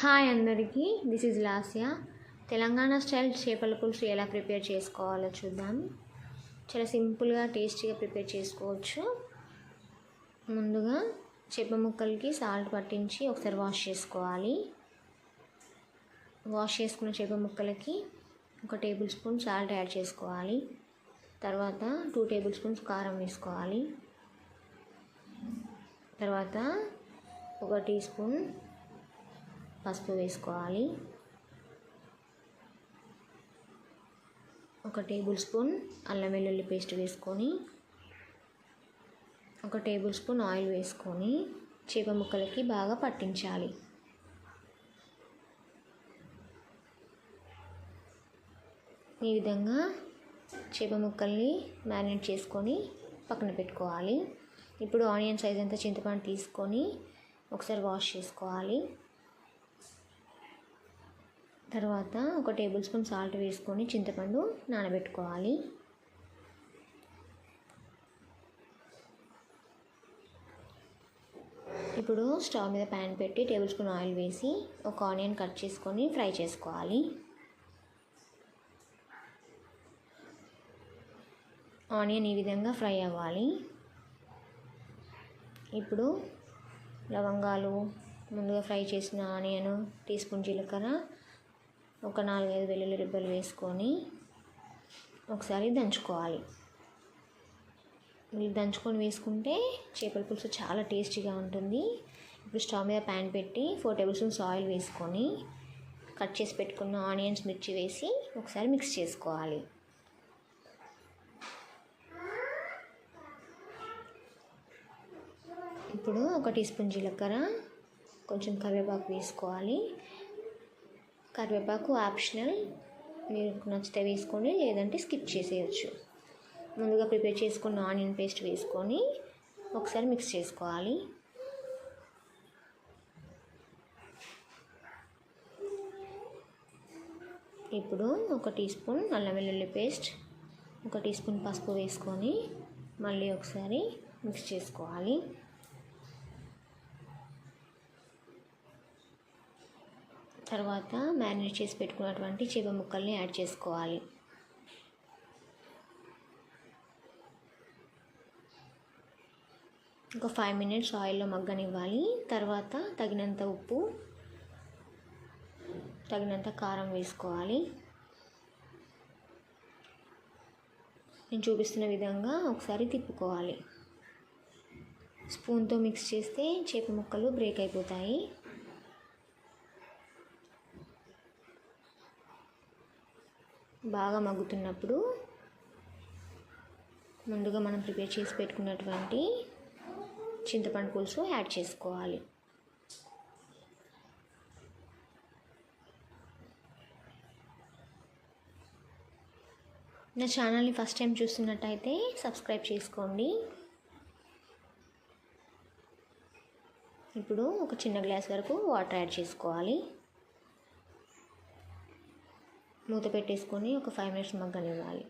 Hi అందరికీ this is Lasya. Telangana style చేపల పులుసు ఎలా ప్రిపేర్ చేసుకోవాలో చూద్దాం. చాలా సింపుల్గా టేస్టీగా ప్రిపేర్ చేసుకోవచ్చు. ముందుగా చేప ముక్కలకి సాల్ట్ పట్టించి ఒకసారి వాష్ చేసుకోవాలి. వాష్ చేసుకున్న చేప ముక్కలకి ఒక టేబుల్ స్పూన్ సాల్ట్ యాడ్ చేసుకోవాలి. తర్వాత టూ టేబుల్ స్పూన్స్ కారం వేసుకోవాలి. తర్వాత ఒక టీ స్పూన్ పసుపు వేసుకోవాలి. ఒక టేబుల్ స్పూన్ అల్లం వెల్లుల్లి పేస్ట్ వేసుకొని ఒక టేబుల్ స్పూన్ ఆయిల్ వేసుకొని చేప ముక్కలకి బాగా పట్టించాలి. ఈ విధంగా చేప ముక్కల్ని మ్యారినేట్ చేసుకొని పక్కన పెట్టుకోవాలి. ఇప్పుడు ఆనియన్ సైజ్ అంతా చింతపండు తీసుకొని ఒకసారి వాష్ చేసుకోవాలి. తర్వాత ఒక టేబుల్ స్పూన్ సాల్ట్ వేసుకొని చింతపండు నానబెట్టుకోవాలి. ఇప్పుడు స్టవ్ మీద ప్యాన్ పెట్టి టేబుల్ స్పూన్ ఆయిల్ వేసి ఒక ఆనియన్ కట్ చేసుకొని ఫ్రై చేసుకోవాలి. ఆనియన్ ఈ విధంగా ఫ్రై అవ్వాలి. ఇప్పుడు లవంగాలు ముందుగా ఫ్రై చేసిన ఆనియన్ టీ స్పూన్ జీలకర్ర ఒక నాలుగైదు వెల్లుల్లి రిబ్బలు వేసుకొని ఒకసారి దంచుకోవాలి. మీరు దంచుకొని వేసుకుంటే చేపల పులుసు చాలా టేస్టీగా ఉంటుంది. ఇప్పుడు స్టవ్ మీద ప్యాన్ పెట్టి ఫోర్ టేబుల్ స్పూన్స్ ఆయిల్ వేసుకొని కట్ చేసి పెట్టుకున్న ఆనియన్స్ మిర్చి వేసి ఒకసారి మిక్స్ చేసుకోవాలి. ఇప్పుడు ఒక టీ స్పూన్ జీలకర్ర కొంచెం కరివేపాకు వేసుకోవాలి. కరివేపాకు ఆప్షనల్. మీకు నచ్చితే వేసుకోండి లేదంటే స్కిప్ చేసేయచ్చు. ముందుగా ప్రిపేర్ చేసుకున్న ఆనియన్ పేస్ట్ వేసుకొని ఒకసారి మిక్స్ చేసుకోవాలి. ఇప్పుడు ఒక టీ స్పూన్ నల్ల వెల్లుల్లి పేస్ట్ ఒక టీ స్పూన్ పసుపు వేసుకొని మళ్ళీ ఒకసారి మిక్స్ చేసుకోవాలి. తర్వాత మ్యారినేట్ చేసి పెట్టుకున్నటువంటి చేప ముక్కల్ని యాడ్ చేసుకోవాలి. ఒక ఫైవ్ మినిట్స్ ఆయిల్లో మగ్గనివ్వాలి. తర్వాత తగినంత ఉప్పు తగినంత కారం వేసుకోవాలి. నేను చూపిస్తున్న విధంగా ఒకసారి తిప్పుకోవాలి. స్పూన్తో మిక్స్ చేస్తే చేప ముక్కలు బ్రేక్ అయిపోతాయి. బాగా మగ్గుతున్నప్పుడు ముందుగా మనం ప్రిపేర్ చేసి పెట్టుకున్నటువంటి చింతపండు పులుసు యాడ్ చేసుకోవాలి. నా ఛానల్ని ఫస్ట్ టైం చూస్తున్నట్టయితే సబ్స్క్రైబ్ చేసుకోండి. ఇప్పుడు ఒక చిన్న గ్లాస్ వరకు వాటర్ యాడ్ చేసుకోవాలి. మూత పెట్టేసుకొని ఒక ఫైవ్ మినిట్స్ మగ్గనివ్వాలి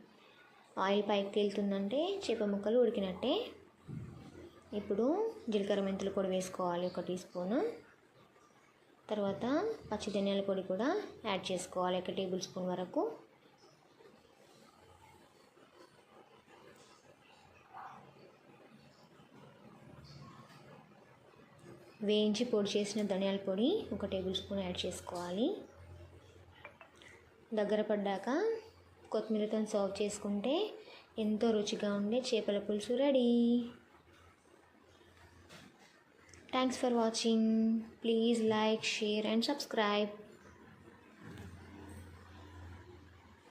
ఆయిల్ పైకి తేలుతుందంటే చేప ముక్కలు ఉడికినట్టే. ఇప్పుడు జీలకర్ర మెంతుల పొడి వేసుకోవాలి ఒక టీ స్పూను తర్వాత పచ్చి ధనియాల పొడి కూడా యాడ్ చేసుకోవాలి ఒక టేబుల్ స్పూన్ వరకు. వేయించి పొడి చేసిన ధనియాల పొడి ఒక టేబుల్ స్పూన్ యాడ్ చేసుకోవాలి. దగ్గర పడ్డాక కొత్తిమీరతో సర్వ్ చేసుకుంటే ఎంతో రుచిగా ఉండే చేపల పులుసు ready. Thanks for watching please like share and subscribe